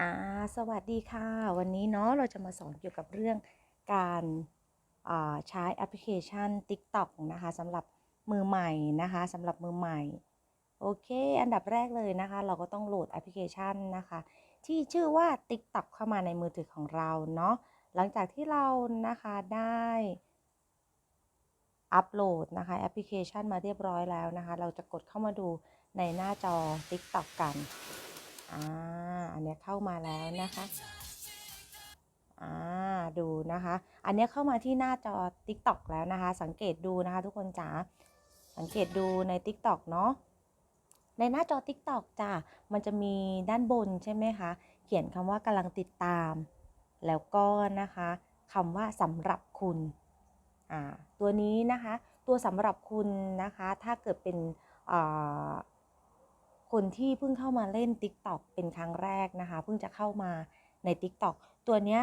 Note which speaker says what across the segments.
Speaker 1: อ่าสวัสดีค่ะ วันนี้เนาะเราจะมาสอนเกี่ยวกับเรื่องการใช้แอปพลิเคชัน TikTok นะคะสำหรับมือใหม่นะคะสำหรับมือใหม่ โอเค อันดับแรกเลยนะคะ เราก็ต้องโหลดแอปพลิเคชันนะคะ ที่ชื่อว่า TikTok เข้ามาในมือถือของเราเนาะหลังจากที่เรานะคะได้อัปโหลดนะคะแอปพลิเคชันมาเรียบร้อยแล้วนะคะ เราจะกดเข้ามาดูในหน้าจอ TikTok กัน อ่าอันนี้เข้ามาแล้วนะคะอ่าดูนะคะ อันนี้เข้ามาที่หน้าจอ TikTok แล้วนะคะ สังเกตดูนะคะ ทุกคนจ๋าสังเกตดูใน TikTok เนาะในหน้าจอ TikTok จ้ะมันจะมีด้านบนใช่ไหมคะเขียนคำว่ากำลังติดตาม แล้วก็นะคะคำว่าสำหรับคุณอ่าตัวนี้นะคะ ตัวสำหรับคุณนะคะ ถ้าเกิดเป็นอ่า คนที่เพิ่งเข้ามาเล่น TikTok เป็นครั้งแรกนะคะ เพิ่งจะเข้ามาใน TikTok ตัวเนี้ย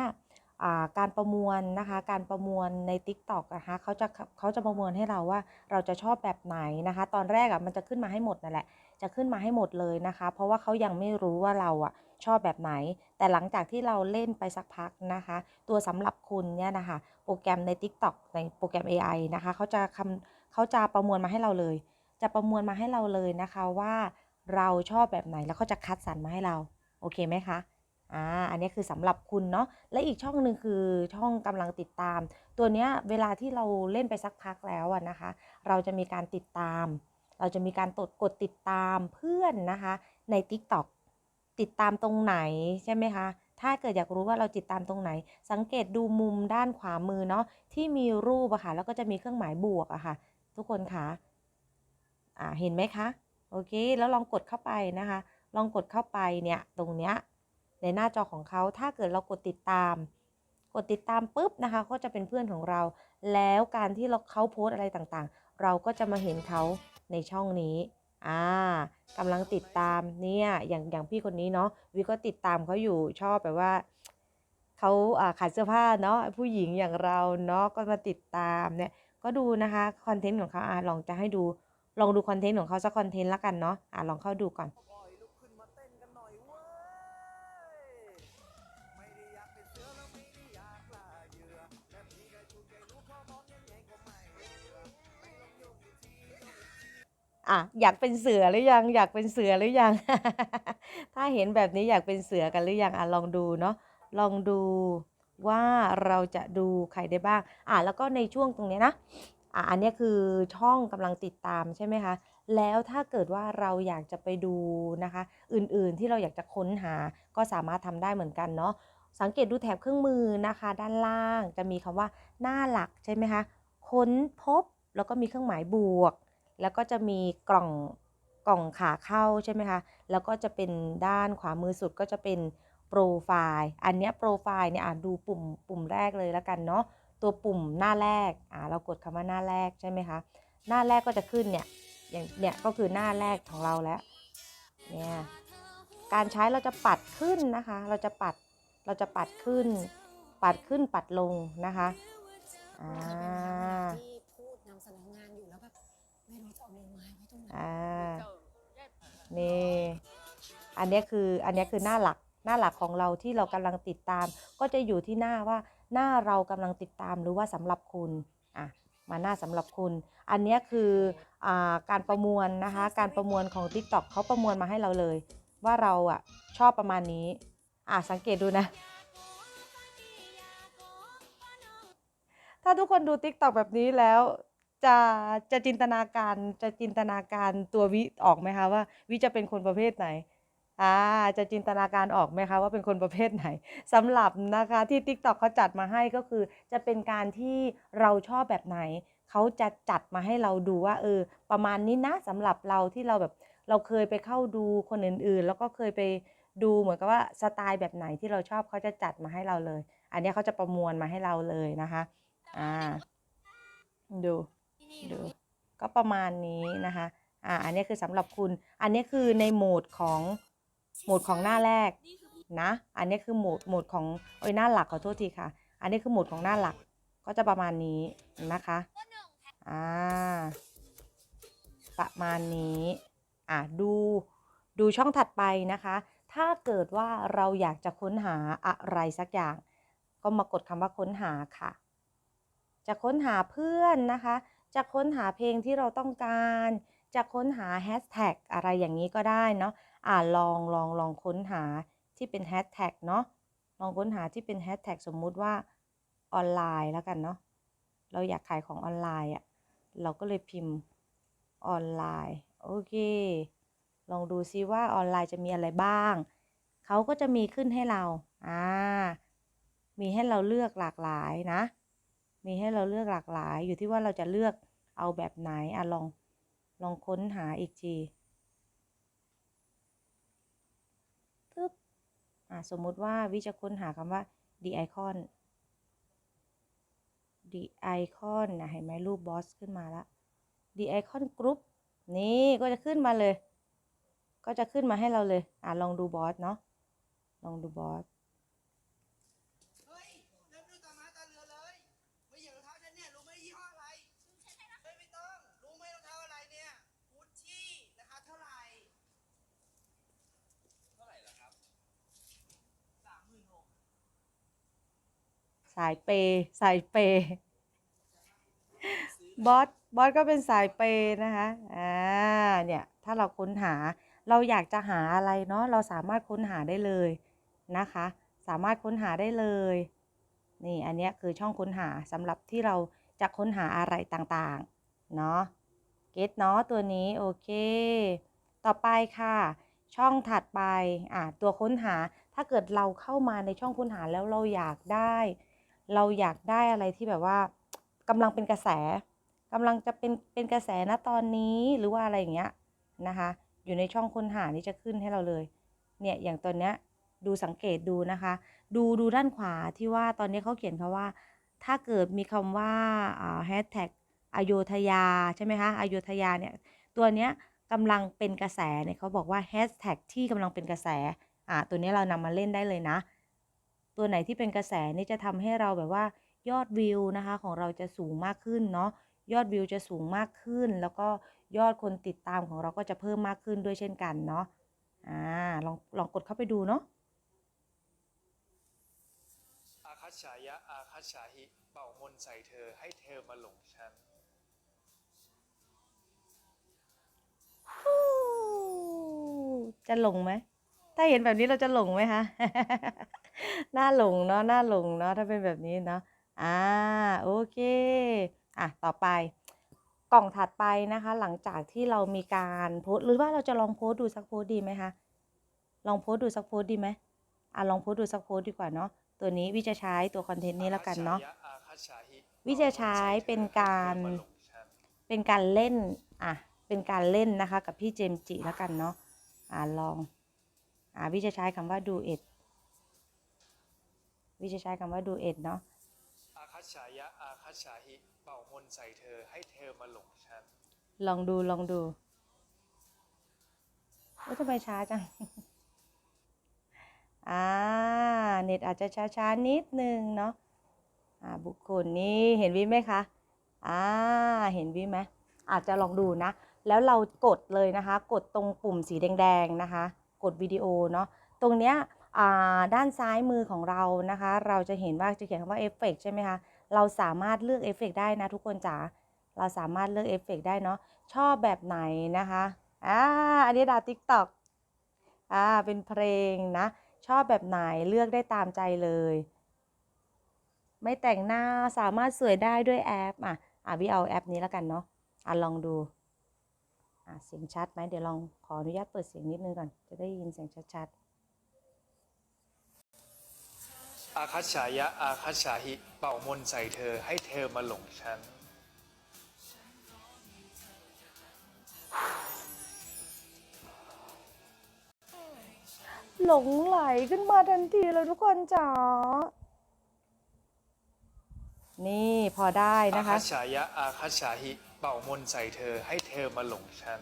Speaker 1: การประมวลนะคะ การประมวลใน TikTok นะคะเขาจะเขาจะประมวลให้เราว่าเราจะชอบแบบไหนนะคะ ตอนแรกอะมันจะขึ้นมาให้หมดนั่นแหละ จะขึ้นมาให้หมดเลยนะคะ เพราะว่าเขายังไม่รู้ว่าเราอะชอบแบบไหน แต่หลังจากที่เราเล่นไปสักพักนะคะ ตัวสำหรับคุณเนี่ยนะคะ โปรแกรมใน TikTok ในโปรแกรม AI นะคะเขาจะคำเขาจะประมวลมาให้เราเลย จะประมวลมาให้เราเลยนะคะว่า เราชอบแบบไหนแล้วเขาจะคัดสรรมาให้เรา โอเคไหมคะอ่าอันนี้คือสำหรับคุณเนาะและอีกช่องหนึ่งคือช่องกำลังติดตาม ตัวเนี้ยเวลาที่เราเล่นไปสักพักแล้วอะนะคะ เราจะมีการติดตาม เราจะมีการตดกดติดตามเพื่อนนะคะใน TikTok ติดตามตรงไหนใช่ไหมคะ ถ้าเกิดอยากรู้ว่าเราติดตามตรงไหน สังเกตดูมุมด้านขวามือเนาะที่มีรูปอะค่ะแล้วก็จะมีเครื่องหมายบวกอะค่ะ ทุกคนคะอ่าเห็นไหมคะ โอเค แล้วลองกดเข้าไปนะคะ ลองกดเข้าไปเนี่ยตรงเนี้ยในหน้าจอของเขาถ้าเกิดเรากดติดตาม กดติดตามปุ๊บนะคะก็จะเป็นเพื่อนของเรา แล้วการที่เราเขาโพสอะไรต่างๆ เราก็จะมาเห็นเขาในช่องนี้อ่ากำลังติดตามเนี่ยอย่างอย่างพี่คนนี้เนาะวิก็ติดตามเขาอยู่ชอบแบบว่าเขาอ่าขายเสื้อผ้าเนาะผู้หญิงอย่างเราเนาะก็มาติดตามเนี่ยก็ดูนะคะคอนเทนต์ของเขาอ่าลองจะให้ดู ลองดูคอนเทนต์ของเขาสักคอนเทนต์ละกันเนาะอ่าลองเข้าดูก่อน
Speaker 2: บอยลุกขึ้นมาเต้นกันหน่อยากเป็นเสือแล้วไม่ได้อยากล่าเหรือ,อยังอยกอีกที
Speaker 1: อะอยากเป็นเสือหรือยัง อยากเป็นเสือหรือยัง ถ้าเห็นแบบนี้อยากเป็นเสือกันหรือยังอะลองดูเนาะลองดูว่าเราจะดูใครได้บ้าง อะแล้วก็ในช่วงตรงนี้นะ อะอันนี้คือช่องกำลังติดตามใช่ไหมคะ แล้วถ้าเกิดว่าเราอยากจะไปดูนะคะ อื่นๆที่เราอยากจะค้นหาก็สามารถทำได้เหมือนกันเนาะสังเกตดูแถบเครื่องมือนะคะ ด้านล่างจะมีคำว่าหน้าหลักใช่ไหมคะ ค้นพบแล้วก็มีเครื่องหมายบวก แล้วก็จะมีกล่องกล่องขาเข้าใช่ไหมคะ แล้วก็จะเป็นด้านขวามือสุดก็จะเป็นโปรไฟล์ อันนี้โปรไฟล์เนี่ยอะดูปุ่มปุ่มแรกเลยแล้วกันเนาะ ตัวปุ่มหน้าแรกอ่าเรากดคำว่าหน้าแรกใช่ไหมคะ หน้าแรกก็จะขึ้นเนี่ยอย่างเนี่ยก็คือหน้าแรกของเราแล้วเนี่ยการใช้เราจะปัดขึ้นนะคะ เราจะปัดเราจะปัดขึ้น ปัดขึ้นปัดลงนะคะอ่า
Speaker 3: ที่พูดนำเสนองานอยู่แล้วแบบไม่รู้จะเอามือไม้ไว้ตรงไหน
Speaker 1: อ่านี่อันนี้คืออันนี้คือหน้าหลักหน้าหลักของเราที่เรากำลังติดตาม ก็จะอยู่ที่หน้าว่า หน้าเรากำลังติดตามหรือว่าสำหรับคุณอะมาหน้าสำหรับคุณ อันเนี้ยคืออ่าการประมวลนะคะ การประมวลของ TikTok เขาประมวลมาให้เราเลย ว่าเราอะชอบประมาณนี้อะสังเกตดูนะ ถ้าทุกคนดู TikTok แบบนี้แล้วจะจะจินตนาการจะจินตนาการตัววิออกไหมคะว่าวิจะเป็นคนประเภทไหน อ่าจะจินตนาการออกไหมคะว่าเป็นคนประเภทไหนสำหรับนะคะที่ TikTok เขาจัดมาให้ก็คือจะเป็นการที่เราชอบแบบไหน เขาจะจัดมาให้เราดูว่าเออประมาณนี้นะสำหรับเราที่เราแบบเราเคยไปเข้าดูคนอื่นๆ แล้วก็เคยไปดูเหมือนกับว่าสไตล์แบบไหนที่เราชอบเขาจะจัดมาให้เราเลย อันนี้เขาจะประมวลมาให้เราเลยนะคะอ่าดูดูก็ประมาณนี้นะคะอ่าอันนี้คือสำหรับคุณ อันนี้คือในโหมดของ โหมดของหน้าแรกนะ อันนี้คือโหมดโหมดของโอ้ยหน้าหลักขอโทษทีค่ะ อันนี้คือโหมดของหน้าหลักก็จะประมาณนี้นะคะอ่าประมาณนี้อ่าดูดูช่องถัดไปนะคะ ถ้าเกิดว่าเราอยากจะค้นหาอะไรสักอย่าง ก็มากดคำว่าค้นหาค่ะ จะค้นหาเพื่อนนะคะ จะค้นหาเพลงที่เราต้องการ จะค้นหาแฮชแท็กอะไรอย่างนี้ก็ได้เนาะ อ่าลองลองลองค้นหาที่เป็นแฮชแท็กเนาะลองค้นหาที่เป็นแฮชแท็กสมมุติว่าออนไลน์แล้วกันเนาะเราอยากขายของออนไลน์อะ่ะเราก็เลยพิมพ์ออนไลน์โอเค ลองดูซิว่าออนไลน์จะมีอะไรบ้าง เขาก็จะมีขึ้นให้เราอ่ามีให้เราเลือกหลากหลายนะ มีให้เราเลือกหลากหลาย อยู่ที่ว่าเราจะเลือกเอาแบบไหนอะลองลองค้นหาอีกทีตึ๊บ อะ สมมุติว่าวิจะค้นหาคำว่า the icon the icon นะเห็นไหมรูปบอสขึ้นมาละ the icon group นี่ก็จะขึ้นมาเลย ก็จะขึ้นมาให้เราเลย อะลองดูบอสเนาะ ลองดูบอส
Speaker 2: เฮ้ยเดินดูตามาตาเรือเลย ไม่เหยียบรองเท้าฉันเนี่ย รู้ไหมยี่ห้ออะไรเฮ้ยไม่ต้อง รู้ไหมรองเท้าอะไรเนี่ยกุชชี่ราคาเท่าไหร่ เท่าไหร่ล่ะครับสามหมื่นหก
Speaker 1: สายเปย์สายเปย์บอสบอสก็เป็นสายเปย์นะคะอ่าเนี่ยถ้าเราค้นหาเราอยากจะหาอะไรเนาะเราสามารถค้นหาได้เลยนะคะ สามารถค้นหาได้เลย นี่อันนี้คือช่องค้นหาสำหรับที่เราจะค้นหาอะไรต่างๆเนาะเก็ตเนาะตัวนี้โอเค ต่อไปค่ะ ช่องถัดไปอ่าตัวค้นหาถ้าเกิดเราเข้ามาในช่องค้นหาแล้วเราอยากได้ เราอยากได้อะไรที่แบบว่ากำลังเป็นกระแสกำลังจะเป็นเป็นกระแสนะตอนนี้หรือว่าอะไรอย่างเงี้ยนะคะ อยู่ในช่องค้นหานี่จะขึ้นให้เราเลย เนี่ยอย่างตัวเนี้ยดูสังเกตดูนะคะ ดูดูด้านขวาที่ว่าตอนนี้เขาเขียนคาว่า ถ้าเกิดมีคำว่าแฮชแท็กอโยธยาใช่ไหมคะอโยธยาเนี่ยตัวเนี้ยกำลังเป็นกระแสเนี่ยเขาบอกว่าแฮชแท็กที่กำลังเป็นกระแสอ่าตัวนี้เรานำมาเล่นได้เลยนะ ตัวไหนที่เป็นกระแสนี่จะทำให้เราแบบว่ายอดวิวนะคะของเราจะสูงมากขึ้นเนาะยอดวิวจะสูงมากขึ้น แล้วก็ยอดคนติดตามของเราก็จะเพิ่มมากขึ้นด้วยเช่นกันเนาะอ่าลองลองกดเข้าไปดูเนาะ
Speaker 4: อาคัจฉายะอาคัจฉาหิเป่ามนต์ใส่เธอให้เธอมาหลงฉัน
Speaker 1: จะหลงไหม ถ้าเห็นแบบนี้เราจะหลงไหมคะ น่าหลงเนาะน่าหลงเนาะถ้าเป็นแบบนี้เนาะอ่าโอเคอะต่อไปกล่องถัดไปนะคะ หลังจากที่เรามีการโพสหรือว่าเราจะลองโพสดูสักโพสดีไหมคะลองโพสดูสักโพสดีไหมอะลองโพสดูสักโพสดีกว่าเนาะตัวนี้วิจะใช้ตัวคอนเทนต์นี้แล้วกันเนาะวิจะใช้เป็นการ
Speaker 4: เป็น
Speaker 1: การเล่นอะเป็นการเล่นนะคะ กับพี่เจมจิแล้วกันเนาะอ่าลองอ่าวิจะใช้คำว่าดูเอ็ด วิจะใช้คำว่าดูเอ็ดเนาะ
Speaker 4: อาคัจฉายะอาคัจฉาหิเป่ามนต์ใส่เธอให้เธอมาหลงฉัน
Speaker 1: ลองดูลองดูว่าทำไมช้าจังอ่าเน็ตอาจจะช้าๆนิดนึงเนาะอ่าบุคคลนี้เห็นวิไหมคะอ่าเห็นวิไหมอาจจะลองดูนะ แล้วเรากดเลยนะคะ กดตรงปุ่มสีแดงๆนะคะ กดวิดีโอเนาะตรงเนี้ยอ่า ด้านซ้ายมือของเรานะคะ เราจะเห็นว่าจะเขียนคำว่าเอฟเฟกใช่ไหมคะเราสามารถเลือกเอฟเฟกได้นะทุกคนจ๋าเราสามารถเลือกเอฟเฟกได้เนาะชอบแบบไหนนะคะอ่าอันนี้ดาวติ๊กต็อกอ่าเป็นเพลงนะ ชอบแบบไหนเลือกได้ตามใจเลย ไม่แต่งหน้าสามารถสวยได้ด้วยแอปอะอะวิเอาแอปนี้แล้วกันเนาะอะลองดูอะเสียงชัดไหมเดี๋ยวลองขออนุญาตเปิดเสียงนิดนึงก่อนจะได้ยินเสียงชัด
Speaker 4: อาคัจฉายะอาคัจฉาหิ เป่ามนต์ใส่เธอให้เธอมาหลงฉัน
Speaker 1: ๆหลงไหลขึ้นมาทันทีเลยทุกคนจ๋า นี่พอได้
Speaker 4: อา
Speaker 1: นะคะ
Speaker 4: คัจฉายะอาคัจฉาหิ เป่ามนต์ใส่เธอให้เธอมาหลงฉัน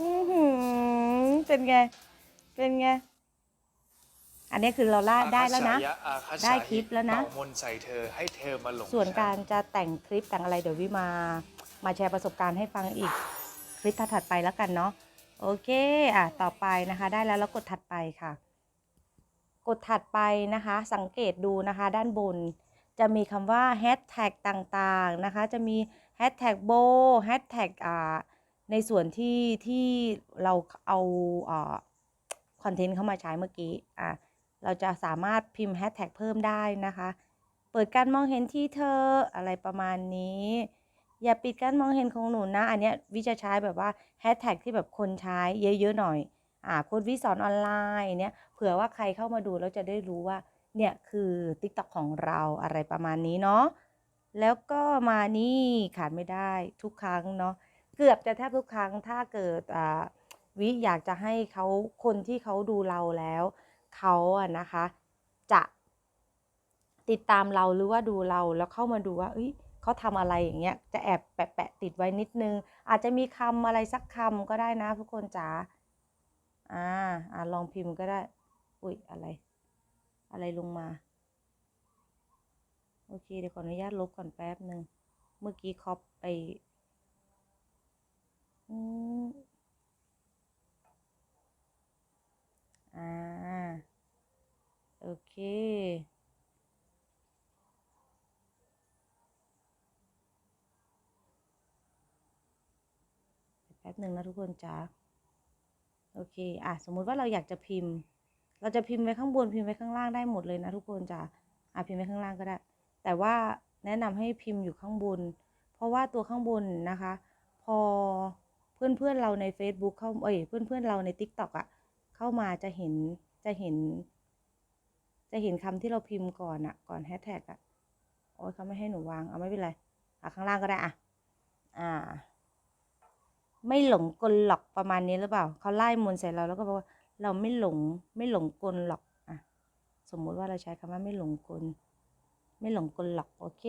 Speaker 1: อือหือเป็นไง เป็นไง อันนี้คือเราล่าได้แล้วนะ
Speaker 4: อาคัจฉาย
Speaker 1: ได้คลิปแล้วนะ
Speaker 4: เป่ามนต์ใส่เธอให้เธอมาหลง
Speaker 1: ส่วน
Speaker 4: ฉั
Speaker 1: การจะแต่งคลิปแต่งอะไรเดี๋ยววิมา มาแชร์ประสบการณ์ให้ฟังอีกคลิปถัดๆไปแล้วกันเนาะ โอเค อะ ต่อไปนะคะ ได้แล้วแล้วกดถัดไปค่ะ กดถัดไปนะคะ สังเกตดูนะคะ ด้านบน จะมีคำว่าแฮชแท็กต่างๆนะคะ จะมีแฮชแท็กโบแฮชแท็กอ่า ในส่วนที่ที่เราเอาคอนเทนต์เข้ามาใช้เมื่อกี้อะเราจะสามารถพิมพ์แฮชแท็กเพิ่มได้นะคะ เปิดการมองเห็นที่เธออะไรประมาณนี้ อย่าปิดการมองเห็นของหนูนะ อันเนี้ยวิจะใช้แบบว่าแฮชแท็กที่แบบคนใช้เยอะๆหน่อยอ่าโค้ดวิสอนออนไลน์เนี้ยเผื่อว่าใครเข้ามาดูแล้วจะได้รู้ว่าเนี่ยคือ TikTok ของเราอะไรประมาณนี้เนาะแล้วก็มานี่ขาดไม่ได้ทุกครั้งเนาะ เกือบจะแทบทุกครั้งถ้าเกิดวิอยากจะให้เขาคนที่เขาดูเราแล้วเขาอะนะคะจะติดตามเราหรือว่าดูเราแล้วเข้ามาดูว่าเอ้ยเขาทำอะไรอย่างเงี้ยจะแอบแปะติดไว้นิดนึง อาจจะมีคำอะไรสักคำก็ได้นะทุกคนจ๋าอ่าอ่าลองพิมพ์ก็ได้ อุ้ยอะไร อะไรลงมา โอเคเดี๋ยวขออนุญาตลบก่อนแป๊บหนึ่งเมื่อกี้คอปไป อืมอ่า โอเค แป๊บหนึ่งนะทุกคนจ้าโอเค อะ สมมุติว่าเราอยากจะพิมพ์ เราจะพิมพ์ไว้ข้างบน พิมพ์ไว้ข้างล่างได้หมดเลยนะทุกคนจ้าอะพิมพ์ไว้ข้างล่างก็ได้ แต่ว่าแนะนำให้พิมพ์อยู่ข้างบน เพราะว่าตัวข้างบนนะคะ พอ เพื่อนๆเราใน Facebook เข้าเอ้ยเพื่อนๆเราใน TikTok อะ่ะ เข้ามาจะเห็นจะเห็น จะเห็นคำที่เราพิมพ์ก่อนอะก่อนแฮชแท็กอะ โอ้ยเขาไม่ให้หนูวางเอาไม่เป็นไรอะข้างล่างก็ได้อะ อ่า ไม่หลงกลหรอกประมาณนี้หรือเปล่าเขาไล่มนใส่เราแล้วก็บอกว่าเราไม่หลงไม่หลงกลหรอกอะ สมมุติว่าเราใช้คำว่าไม่หลงกล ไม่หลงกลหรอกโอเค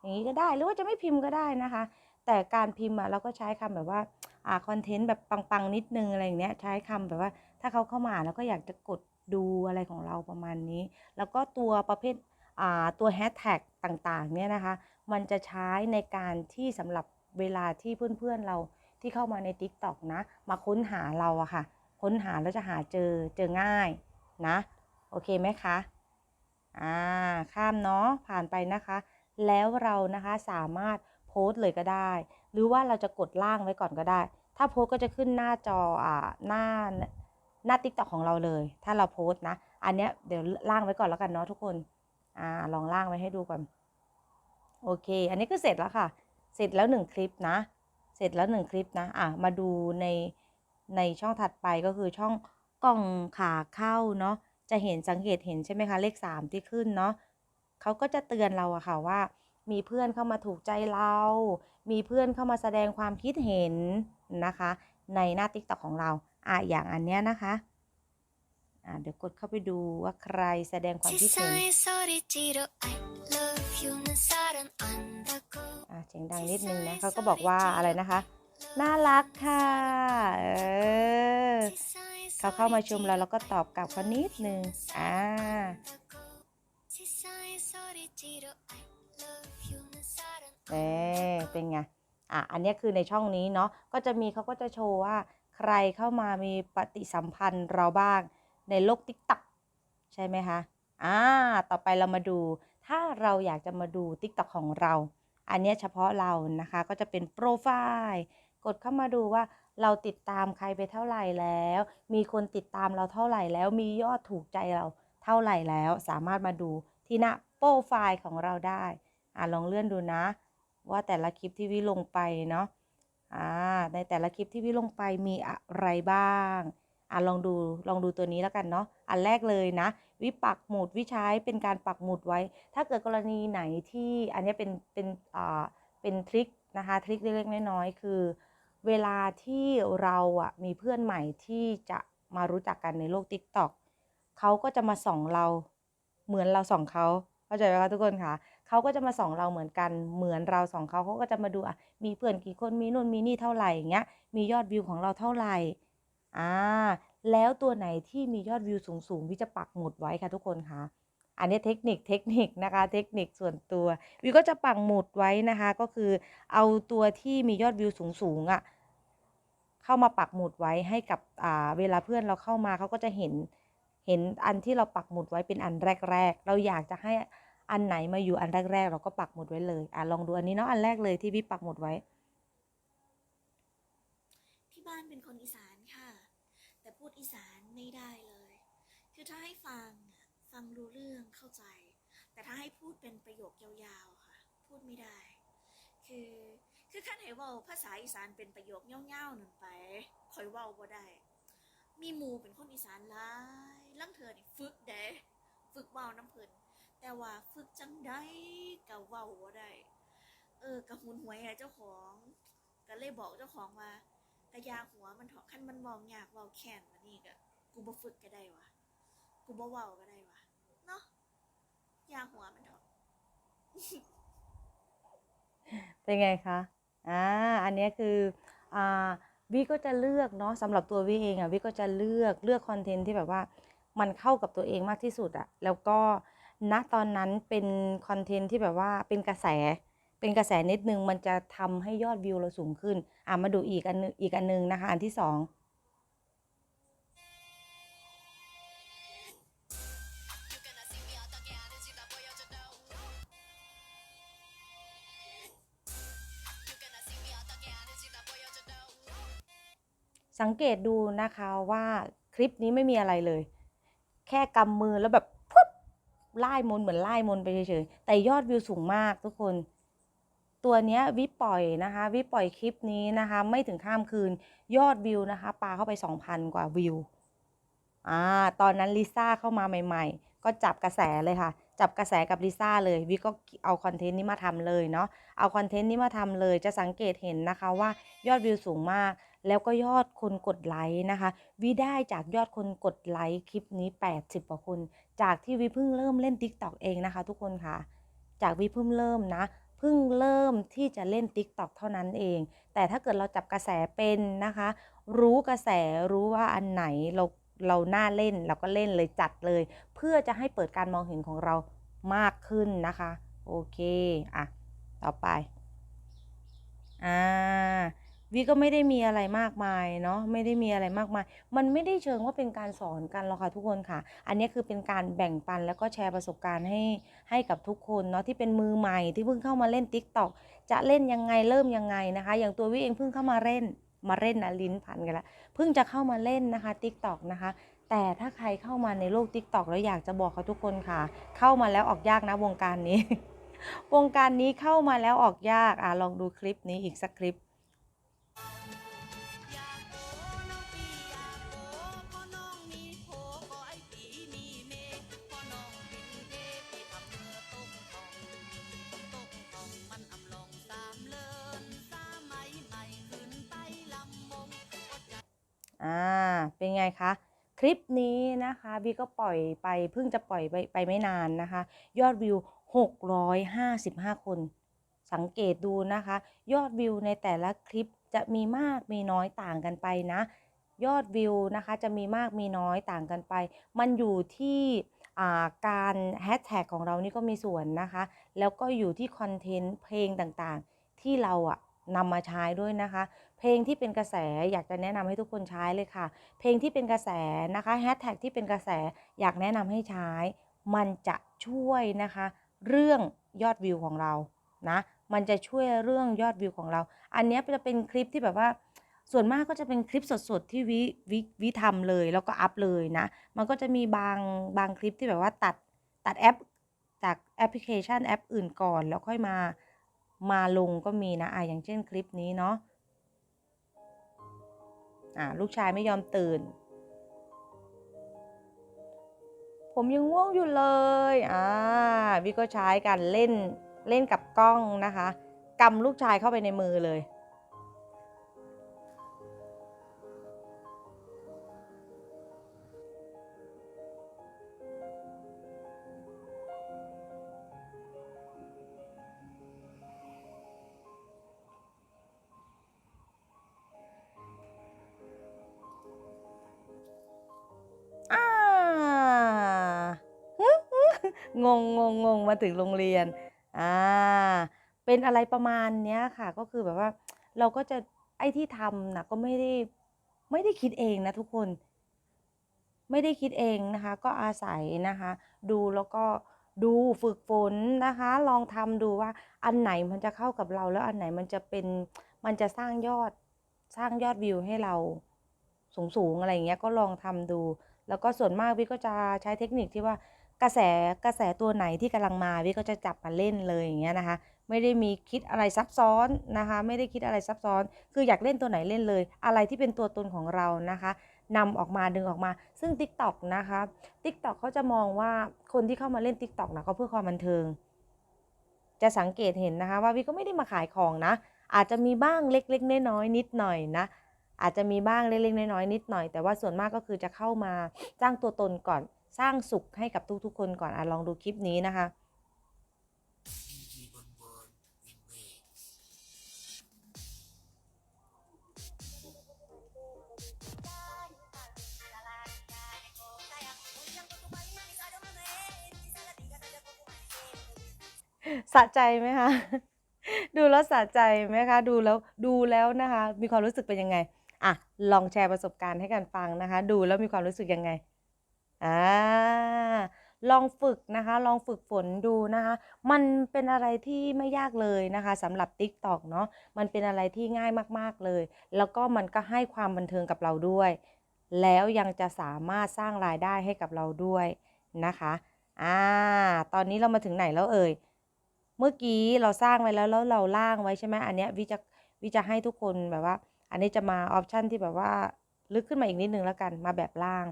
Speaker 1: อย่างนี้ก็ได้หรือว่าจะไม่พิมพ์ก็ได้นะคะ แต่การพิมพ์อะเราก็ใช้คำแบบว่าอ่าคอนเทนต์แบบปังๆนิดนึงอะไรอย่างเนี้ยใช้คำแบบว่า ถ้าเขาเข้ามาแล้วก็อยากจะกดดูอะไรของเราประมาณนี้ แล้วก็ตัวประเภทอ่าตัวแฮชแท็กต่างๆเนี่ยนะคะ มันจะใช้ในการที่สำหรับเวลาที่เพื่อนๆเราที่เข้ามาใน TikTok นะ มาค้นหาเราอะค่ะ ค้นหาแล้วจะหาเจอเจอง่ายนะ โอเคไหมคะอ่าข้ามเนาะผ่านไปนะคะ แล้วเรานะคะสามารถ โพสต์เลยก็ได้ หรือว่าเราจะกดล่างไว้ก่อนก็ได้ ถ้าโพสก็จะขึ้นหน้าจออ่าหน้าหน้า TikTok ของเราเลย ถ้าเราโพสนะ อันเนี้ยเดี๋ยวล่างไว้ก่อนแล้วกันเนาะทุกคนอ่าลองล่างไว้ให้ดูก่อนโอเค อันนี้ก็เสร็จแล้วค่ะ เสร็จแล้วหนึ่งคลิปนะ เสร็จแล้วหนึ่งคลิปนะอะมาดูในในช่องถัดไปก็คือช่องกล่องขาเข้าเนาะจะเห็นสังเกตเห็นใช่ไหมคะเลขสามที่ขึ้นเนาะเขาก็จะเตือนเราอะค่ะว่า มีเพื่อนเข้ามาถูกใจเรา มีเพื่อนเข้ามาแสดงความคิดเห็นนะคะ ในหน้า t ิ k t o กของเราอะอย่างอันเนี้ยนะคะอะเดี๋ยวกดเข้าไปดูว่าใครแสดงความคิดเห็นอะเสียงดังนิดนึงนะเขาก็บอกว่าอะไรนะคะ น่ารักค่ะเออเขาเข้ามาชมเราแล้วก็ตอบกลับเขานิดนึงอ่า เออเป็นไง อะ อันนี้คือในช่องนี้เนาะ ก็จะมีเขาก็จะโชว์ว่าใครเข้ามามีปฏิสัมพันธ์เราบ้างในโลกติ๊กต็อกใช่ไหมคะ อ่า ต่อไปเรามาดู ถ้าเราอยากจะมาดูติ๊กต็อกของเรา อันนี้เฉพาะเรานะคะ ก็จะเป็นโปรไฟล์ กดเข้ามาดูว่าเราติดตามใครไปเท่าไหร่แล้ว มีคนติดตามเราเท่าไหร่แล้ว มียอดถูกใจเราเท่าไหร่แล้ว สามารถมาดูที่หน้าโปรไฟล์ของเราได้ อ่าลองเลื่อนดูนะ ว่าแต่ละคลิปที่วิลงไปเนาะอ่าในแต่ละคลิปที่วิลงไปมีอะไรบ้างอ่าลองดูลองดูตัวนี้แล้วกันเนาะอันแรกเลยนะ วิปักหมุดวิใช้เป็นการปักหมุดไว้ ถ้าเกิดกรณีไหนที่อันนี้เป็นเป็นอ่าเป็นทริคนะคะทริคเล็กๆน้อยๆคือ เวลาที่เราอะมีเพื่อนใหม่ที่จะมารู้จักกันในโลก TikTok เขาก็จะมาส่องเราเหมือนเราส่องเขาเข้าใจไหมคะทุกคนคะ เขาก็จะมาส่องเราเหมือนกัน เหมือนเราส่องเขาเขาก็จะมาดูอะมีเพื่อนกี่คนมีนู่นมีนี่เท่าไหร่อย่างเงี้ย มียอดวิวของเราเท่าไหร่อ่าแล้วตัวไหนที่มียอดวิวสูงๆวิจะปักหมุดไว้ค่ะทุกคนคะอันนี้เทคนิคเทคนิคนะคะเทคนิคส่วนตัววิวก็จะปักหมุดไว้นะคะ ก็คือเอาตัวที่มียอดวิวสูงๆอะ่ะเข้ามาปักหมุดไว้ให้กับอ่าเวลาเพื่อนเราเข้ามาเขาก็จะเห็นเห็นอันที่เราปักหมุดไว้เป็นอันแรก ๆ เราอยากจะให้ อันไหนมาอยู่อันแรกๆ เราก็ปักหมุดไว้เลย อะลองดูอันนี้เนาะอันแรกเลยที่วิปักหมุดไว้
Speaker 5: ที่บ้านเป็นคนอีสานค่ะ แต่พูดอีสานไม่ได้เลย คือถ้าให้ฟังฟังรู้เรื่องเข้าใจ แต่ถ้าให้พูดเป็นประโยคยาวๆค่ะ พูดไม่ได้ คือคือขั้นให้ว่าภาษาอีสานเป็นประโยคเง่าๆหนึ่งไปคอยว่าบ่ได้ มีหมูเป็นคนอีสานหลายลังเธอนี่ฝึกเด้ฝึกเว้าน้ำเพิ่น แต่ว่าฝึกจังได้กะเว้าบ่ได้ เออกะหุนหวยอะเจ้าของก็เลยบอกเจ้าของว่ากะยาหัวมันเถาะคันมันเว้ายากเว้าแค้นมานี่ก็กูบ่ฝึกก็ได้วะกูบ่เว้าก็ได้วะเนาะยาหัวมันเถาะ
Speaker 1: เป็นไงคะ อ่า อันนี้คือ อ่า วิก็จะเลือกเนาะสำหรับตัววิเองอะวิก็จะเลือกเลือกคอนเทนต์ที่แบบว่า มันเข้ากับตัวเองมากที่สุดอะแล้วก็ ณตอนนั้นเป็นคอนเทนต์ที่แบบว่าเป็นกระแส เป็นกระแสนิดนึงมันจะทำให้ยอดวิวเราสูงขึ้น อะมาดูอีกอันนึงอีกอันนึงนะคะ อันที่สองสังเกตดูนะคะว่าคลิปนี้ไม่มีอะไรเลย แค่กำมือแล้วแบบ ไล่มนเหมือนไล่มนไปเฉยๆ แต่ยอดวิวสูงมากทุกคน ตัวเนี้ยวิปล่อยนะคะ วิปล่อยคลิปนี้นะคะ ไม่ถึงข้ามคืนยอดวิวนะคะปาเข้าไป 2,000 กว่าวิว อ่า ตอนนั้นลิซ่าเข้ามาใหม่ ๆ ก็จับกระแสเลยค่ะ จับกระแสกับลิซ่าเลย วิก็เอาคอนเทนต์นี้มาทำเลยเนาะ เอาคอนเทนต์นี้มาทำเลย จะสังเกตเห็นนะคะว่ายอดวิวสูงมาก แล้วก็ยอดคนกดไลค์นะคะวิได้จากยอดคนกดไลค์คลิปนี้ 80กว่าคน จากที่วิเพิ่งเริ่มเล่น TikTok เองนะคะทุกคนค่ะ จากวิเพิ่งเริ่มนะเพิ่งเริ่มที่จะเล่น TikTok เท่านั้นเอง แต่ถ้าเกิดเราจับกระแสเป็นนะคะ รู้กระแสรู้ว่าอันไหนเราเราน่าเล่นเราก็เล่นเลยจัดเลย เพื่อจะให้เปิดการมองเห็นของเรามากขึ้นนะคะ โอเค อะ ต่อไป อ่า วิก็ไม่ได้มีอะไรมากมายเนาะไม่ได้มีอะไรมากมาย มันไม่ได้เชิงว่าเป็นการสอนกันหรอกค่ะทุกคนค่ะ อันนี้คือเป็นการแบ่งปันแล้วก็แชร์ประสบการณ์ให้ให้กับทุกคนเนาะที่เป็นมือใหม่ที่เพิ่งเข้ามาเล่น Tik t o อกจะเล่นยังไงเริ่มยังไงนะคะ อย่างตัววิเองเพิ่งเข้ามาเล่นมาเล่นนะลิ้นพันกันละเพิ่งจะเข้ามาเล่นนะคะ Tik t o อกนะคะแต่ถ้าใครเข้ามาในโลก Tik t o อกแล้วอยากจะบอกเขาทุกคนค่ะ เข้ามาแล้วออกยากนะวงการนี้ วงการนี้เข้ามาแล้วออกยากอะลองดูคลิปนี้อีกสักคลิป
Speaker 6: อ่าเป็นไง
Speaker 1: คะคลิปนี้นะคะบีก็ปล่อยไปเพิ่งจะปล่อยไปไปไม่นานนะคะ ยอดวิว 655 คน สังเกตดูนะคะ ยอดวิวในแต่ละคลิปจะมีมากมีน้อยต่างกันไปนะ ยอดวิวนะคะจะมีมากมีน้อยต่างกันไป มันอยู่ที่การแฮชแท็กของเรานี่ก็มีส่วนนะคะ แล้วก็อยู่ที่คอนเทนต์เพลงต่างๆ ที่เราอะนำมาใช้ด้วยนะคะ เพลงที่เป็นกระแสอยากจะแนะนำให้ทุกคนใช้เลยค่ะ เพลงที่เป็นกระแสนะคะแฮชแท็กที่เป็นกระแสอยากแนะนำให้ใช้ มันจะช่วยนะคะ เรื่องยอดวิวของเรานะมันจะช่วยเรื่องยอดวิวของเรา อันนี้จะเป็นคลิปที่แบบว่า ส่วนมากก็จะเป็นคลิปสดๆที่วิวิวิทำเลยแล้วก็อัพเลยนะ มันก็จะมีบางบางคลิปที่แบบว่าตัดตัดแอปจากแอปพลิเคชันแอปอื่นก่อนแล้วค่อยมามาลงก็มีนะอะอย่างเช่นคลิปนี้เนาะ ลูกชายไม่ยอมตื่น ผมยังง่วงอยู่เลยอ่าวิก็ใช้กันเล่นเล่นกับกล้องนะคะกำลูกชายเข้าไปในมือเลย งงงงงงมาถึงโรงเรียนอ่าเป็นอะไรประมาณเนี้ยค่ะ ก็คือแบบว่าเราก็จะไอ้ที่ทำนะก็ไม่ได้ไม่ได้คิดเองนะทุกคน ไม่ได้คิดเองนะคะ ก็อาศัยนะคะ ดูแล้วก็ดูฝึกฝนนะคะ ลองทำดูว่าอันไหนมันจะเข้ากับเรา แล้วอันไหนมันจะเป็นมันจะสร้างยอดสร้างยอดวิวให้เราสูงๆอะไรอย่างเงี้ยก็ลองทำดู แล้วก็ส่วนมากวิก็จะใช้เทคนิคที่ว่า กระแสกระแสตัวไหนที่กำลังมาวิก็จะจับมาเล่นเลยอย่างเงี้ยนะคะ ไม่ได้มีคิดอะไรซับซ้อนนะคะ ไม่ได้คิดอะไรซับซ้อน คืออยากเล่นตัวไหนเล่นเลย อะไรที่เป็นตัวตนของเรานะคะนำออกมาดึงออกมา ซึ่ง TikTok นะคะ TikTok เขาจะมองว่าคนที่เข้ามาเล่น TikTok นะเขาเพื่อความบันเทิง จะสังเกตเห็นนะคะ ว่าวิก็ไม่ได้มาขายของนะ อาจจะมีบ้างเล็กๆน้อยๆนิดหน่อยนะอาจจะมีบ้างเล็กๆน้อยๆนิดหน่อย แต่ว่าส่วนมากก็คือจะเข้ามาสร้างตัวตนก่อน สร้างสุขให้กับทุกๆคนก่อนอะลองดูคลิปนี้นะคะสะใจไหมคะ ดูแล้วสะใจไหมคะ ดูแล้วดูแล้วนะคะ มีความรู้สึกเป็นยังไง อะ ลองแชร์ประสบการณ์ให้กันฟังนะคะ ดูแล้วมีความรู้สึกยังไง อ่า ลองฝึกนะคะ ลองฝึกฝนดูนะคะ มันเป็นอะไรที่ไม่ยากเลยนะคะสำหรับ TikTok เนาะมันเป็นอะไรที่ง่ายมากๆเลย แล้วก็มันก็ให้ความบันเทิงกับเราด้วย แล้วยังจะสามารถสร้างรายได้ให้กับเราด้วยนะคะอ่าตอนนี้เรามาถึงไหนแล้วเอ่ยเมื่อกี้เราสร้างไว้แล้วแล้วเราล่างไว้ใช่ไหมอันเนี้ยวิจะวิจะให้ทุกคนแบบว่า อันนี้จะมาออปชันที่แบบว่าลึกขึ้นมาอีกนิดนึงแล้วกันมาแบบล่าง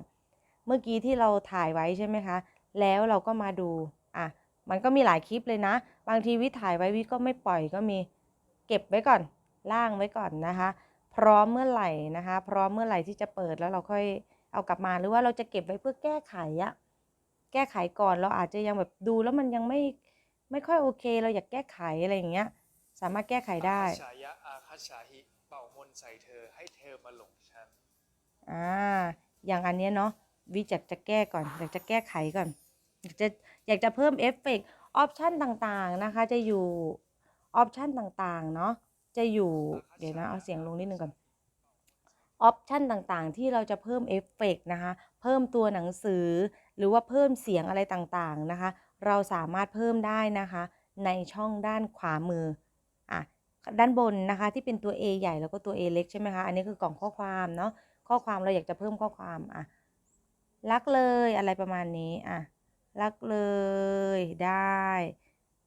Speaker 1: เมื่อกี้ที่เราถ่ายไว้ใช่ไหมคะ แล้วเราก็มาดูอะมันก็มีหลายคลิปเลยนะ บางทีวิถ่ายไว้วิก็ไม่ปล่อยก็มีเก็บไว้ก่อนล่างไว้ก่อนนะคะ พร้อมเมื่อไหร่นะคะ พร้อมเมื่อไหร่ที่จะเปิดแล้วเราค่อยเอากลับมาหรือว่าเราจะเก็บไว้เพื่อแก้ไขอะแก้ไขก่อนเราอาจจะยังแบบดูแล้วมันยังไม่ไม่ค่อยโอเค เราอยากแก้ไขอะไรอย่างเงี้ย สามารถแก้ไขได้
Speaker 4: อาคัจฉายะอาคัจฉาหิเป่ามนต์ใส่เธอให้เธอมาหลงฉัน
Speaker 1: อ่าอย่างอันเนี้ยเนาะ วิอยากจะแก้ก่อน อยากจะแก้ไขก่อน อยากจะอยากจะเพิ่มเอฟเฟกต์ออปชันต่างๆนะคะจะอยู่ออปชันต่างๆเนาะจะอยู่เดี๋ยวนะเอาเสียงลงนิดนึงก่อนออปชันต่างๆ ที่เราจะเพิ่มเอฟเฟกต์นะคะ เพิ่มตัวหนังสือ หรือว่าเพิ่มเสียงอะไรต่างๆนะคะ เราสามารถเพิ่มได้นะคะ ในช่องด้านขวามืออะด้านบนนะคะที่เป็นตัว A ใหญ่แล้วก็ตัว A เล็กใช่ไหมคะ อันนี้คือกล่องข้อความเนาะข้อความเราอยากจะเพิ่มข้อความอะ รักเลยอะไรประมาณนี้อะรักเลยได้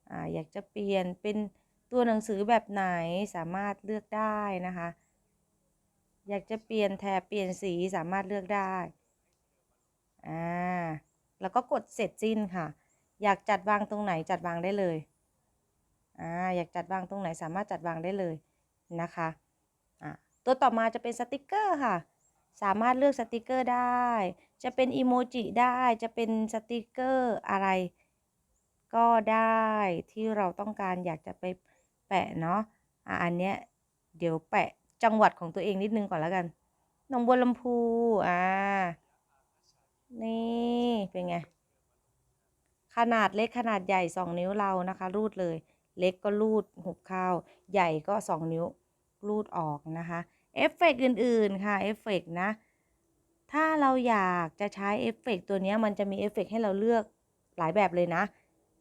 Speaker 1: อ่าอยากจะเปลี่ยนเป็นตัวหนังสือแบบไหนสามารถเลือกได้นะคะ อยากจะเปลี่ยนแถบเปลี่ยนสีสามารถเลือกได้อ่าแล้วก็กดเสร็จสิ้นค่ะ อยากจัดวางตรงไหนจัดวางได้เลยอ่าอยากจัดวางตรงไหนสามารถจัดวางได้เลยนะคะอ่าตัวต่อมาจะเป็นสติกเกอร์ค่ะ สามารถเลือกสติกเกอร์ได้ จะเป็นอีโมจิได้ จะเป็นสติกเกอร์อะไร ก็ได้ที่เราต้องการอยากจะไปแปะเนาะอะอันเนี้ยเดี๋ยวแปะจังหวัดของตัวเองนิดนึงก่อนแล้วกันหนองบัวลำพู อ่า นี่ เป็นไง ขนาดเล็กขนาดใหญ่2นิ้วเรานะคะ รูดเลย เล็กก็รูดหุบเข้า ใหญ่ก็2นิ้วรูดออกนะคะ เอฟเฟกต์อื่นๆค่ะเอฟเฟกต์นะ ถ้าเราอยากจะใช้เอฟเฟกต์ตัวนี้มันจะมีเอฟเฟกต์ให้เราเลือกหลายแบบเลยนะ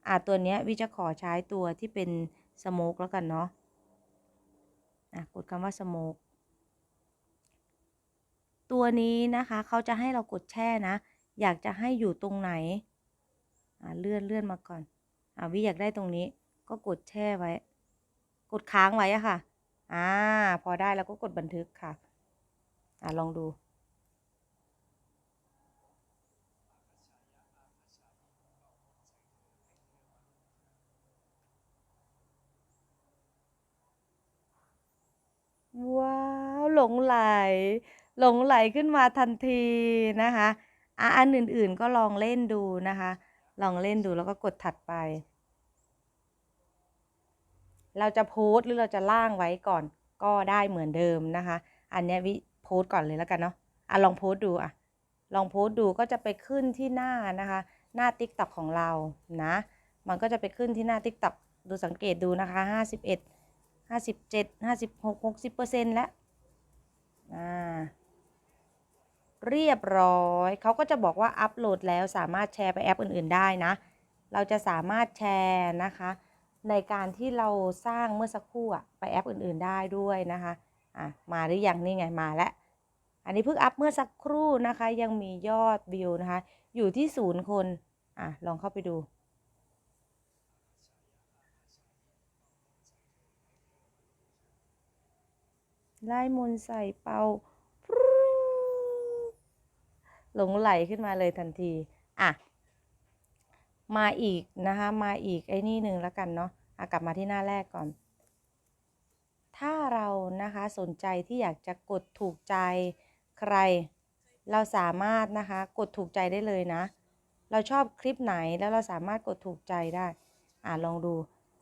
Speaker 1: อ่าตัวนี้วิจะขอใช้ตัวที่เป็นสโมกแล้วกันเนาะอะกดคำว่าสโมกตัวนี้นะคะเขาจะให้เรากดแช่นะ อยากจะให้อยู่ตรงไหนอ่าเลื่อนเลื่อนมาก่อนอ่าวิอยากได้ตรงนี้ก็กดแช่ไว้ กดค้างไว้อะค่ะ อ่า พอได้แล้วก็กดบันทึกค่ะ อ่าลองดู ว้าวหลงไหล หลงไหลขึ้นมาทันทีนะคะอะอันอื่นๆก็ลองเล่นดูนะคะ ลองเล่นดูแล้วก็กดถัดไป เราจะโพสต์หรือเราจะล่างไว้ก่อนก็ได้เหมือนเดิมนะคะ อันนี้วิโพสต์ก่อนเลยแล้วกันเนาะอะลองโพสต์ดูอะลองโพสต์ดูก็จะไปขึ้นที่หน้านะคะ หน้า TikTok ของเรานะ มันก็จะไปขึ้นที่หน้า TikTok ดูสังเกตดูนะคะ 51 57 56 60%แล้วอ่าเรียบร้อย เขาก็จะบอกว่าอัปโหลดแล้วสามารถแชร์ไปแอปอื่น ๆ ได้นะ เราจะสามารถแชร์นะคะ ในการที่เราสร้างเมื่อสักครู่อะไปแอปอื่นๆได้ด้วยนะคะอะมาหรือยังนี่ไงมาแล้วอันนี้เพิ่งอัพเมื่อสักครู่นะคะ ยังมียอดวิวนะคะ อยู่ที่ศูนย์คนอะลองเข้าไปดู ไล่มนใส่เป่าหลงไหลขึ้นมาเลยทันที อะ มาอีกนะคะ มาอีกไอ้นี่หนึ่งแล้วกันเนาะอะกลับมาที่หน้าแรกก่อน ถ้าเรานะคะสนใจที่อยากจะกดถูกใจใคร เราสามารถนะคะ กดถูกใจได้เลยนะ เราชอบคลิปไหนแล้วเราสามารถกดถูกใจได้ อ่าลองดู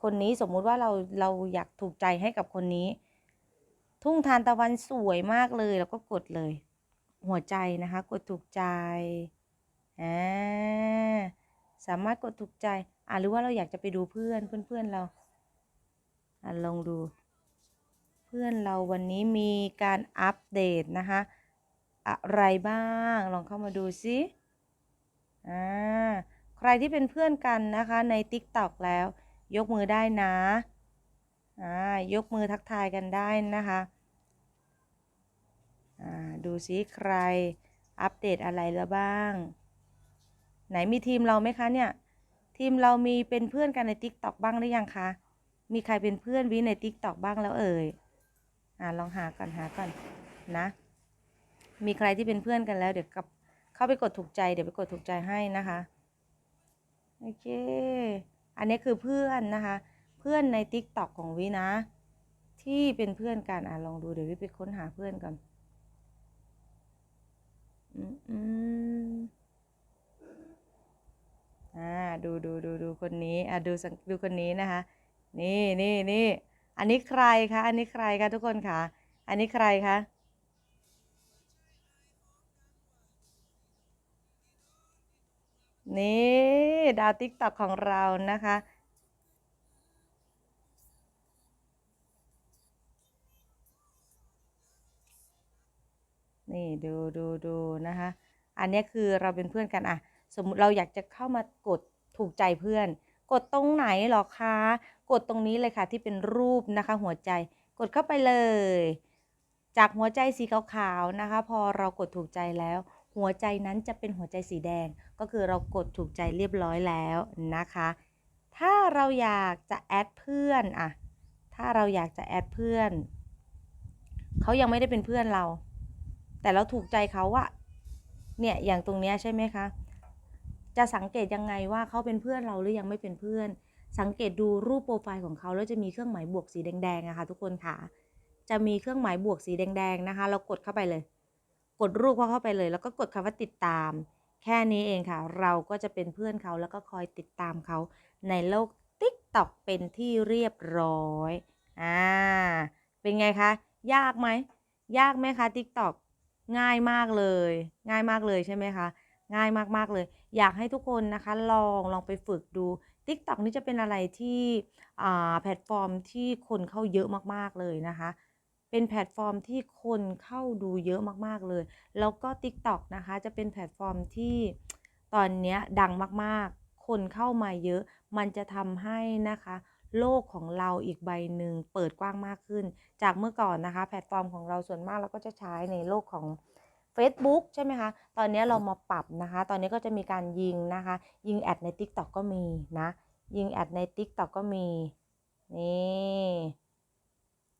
Speaker 1: คนนี้สมมุติว่าเราเราอยากถูกใจให้กับคนนี้ ทุ่งทานตะวันสวยมากเลยแล้วก็กดเลย หัวใจนะคะ กดถูกใจอ่า สามารถกดถูกใจอ่าหรือว่าเราอยากจะไปดูเพื่อนเพื่อนเพื่อนเราอ่าลองดู เพื่อนเราวันนี้มีการอัปเดตนะคะอะไรบ้างลองเข้ามาดูซิอ่าใครที่เป็นเพื่อนกันนะคะใน TikTok แล้ว ยกมือได้นะอ่ายกมือทักทายกันได้นะคะอ่าดูซิใครอัปเดตอะไรแล้วบ้าง ไหนมีทีมเราไหมคะเนี่ย ทีมเรามีเป็นเพื่อนกันใน TikTok บ้างหรือยังคะ มีใครเป็นเพื่อนวิใน TikTok บ้างแล้วเอ่ย อ่าลองหาก่อนหาก่อนนะ มีใครที่เป็นเพื่อนกันแล้ว เดี๋ยวกับเข้าไปกดถูกใจเดี๋ยวไปกดถูกใจให้นะคะโอเค อันนี้คือเพื่อนนะคะ เพื่อนใน TikTok ของวินะ ที่เป็นเพื่อนกันอะลองดูเดี๋ยววิไปค้นหาเพื่อนก่อนอืม อ่าดูดูดูดูคนนี้อะดูดูคนนี้นะคะ นี่นี่นี่อันนี้ใครคะอันนี้ใครคะทุกคนคะอันนี้ใครคะนี่ดาวติ๊กต็อกของเรานะคะนี่ดูดูดูนะคะ อันนี้คือเราเป็นเพื่อนกันอะ สมมุติเราอยากจะเข้ามากดถูกใจเพื่อน กดตรงไหนหรอคะ กดตรงนี้เลยค่ะที่เป็นรูปนะคะหัวใจ กดเข้าไปเลย จากหัวใจสีขาวๆนะคะ พอเรากดถูกใจแล้ว หัวใจนั้นจะเป็นหัวใจสีแดง ก็คือเรากดถูกใจเรียบร้อยแล้วนะคะ ถ้าเราอยากจะแอดเพื่อนอะถ้าเราอยากจะแอดเพื่อนเขายังไม่ได้เป็นเพื่อนเรา แต่เราถูกใจเขาอะเนี่ยอย่างตรงเนี้ยใช่ไหมคะ จะสังเกตยังไงว่าเขาเป็นเพื่อนเราหรือยังไม่เป็นเพื่อน สังเกตดูรูปโปรไฟล์ของเขาแล้วจะมีเครื่องหมายบวกสีแดงๆอะค่ะทุกคนค่ะ จะมีเครื่องหมายบวกสีแดงๆนะคะ เรากดเข้าไปเลย กดรูปเขาเข้าไปเลย แล้วก็กดคำว่าติดตาม แค่นี้เองค่ะ เราก็จะเป็นเพื่อนเขาแล้วก็คอยติดตามเขาในโลก TikTok เป็นที่เรียบร้อยอ่าเป็นไงคะ ยากไหมยากไหมคะ TikTok ง่ายมากเลย ง่ายมากเลยใช่ไหมคะ ง่ายมากๆเลย อยากให้ทุกคนนะคะลองลองไปฝึกดู TikTok นี่จะเป็นอะไรที่แพลตฟอร์มที่คนเข้าเยอะมากๆเลยนะคะ เป็นแพลตฟอร์มที่คนเข้าดูเยอะมากๆเลย แล้วก็ TikTok นะคะจะเป็นแพลตฟอร์มที่ตอนนี้ดังมากๆ คนเข้ามาเยอะ มันจะทำให้นะคะโลกของเราอีกใบหนึ่งเปิดกว้างมากขึ้น จากเมื่อก่อนนะคะ แพลตฟอร์มของเราส่วนมากเราก็จะใช้ในโลกของ Facebook ใช่ไหมคะ ตอนนี้เรามาปรับนะคะ ตอนนี้ก็จะมีการยิงนะคะ ยิงแอดใน TikTok ก็มีนะ ยิงแอดใน TikTok ก็มี นี่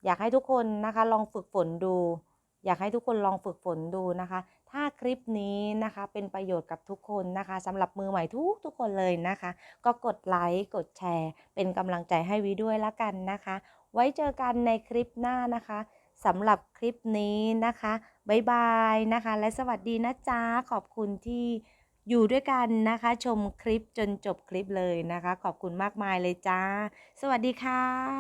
Speaker 1: อยากให้ทุกคนนะคะลองฝึกฝนดู อยากให้ทุกคนลองฝึกฝนดูนะคะ ถ้าคลิปนี้นะคะเป็นประโยชน์กับทุกคนนะคะสำหรับมือใหม่ทุกทุกคนเลยนะคะ ก็กดไลค์กดแชร์ เป็นกำลังใจให้วิด้วยละกันนะคะ ไว้เจอกันในคลิปหน้านะคะสำหรับคลิปนี้นะคะ บ๊ายบายนะคะ และสวัสดีนะจ๊ะ ขอบคุณที่อยู่ด้วยกันนะคะ ชมคลิปจนจบคลิปเลยนะคะ ขอบคุณมากมายเลยจ้า สวัสดีค่ะ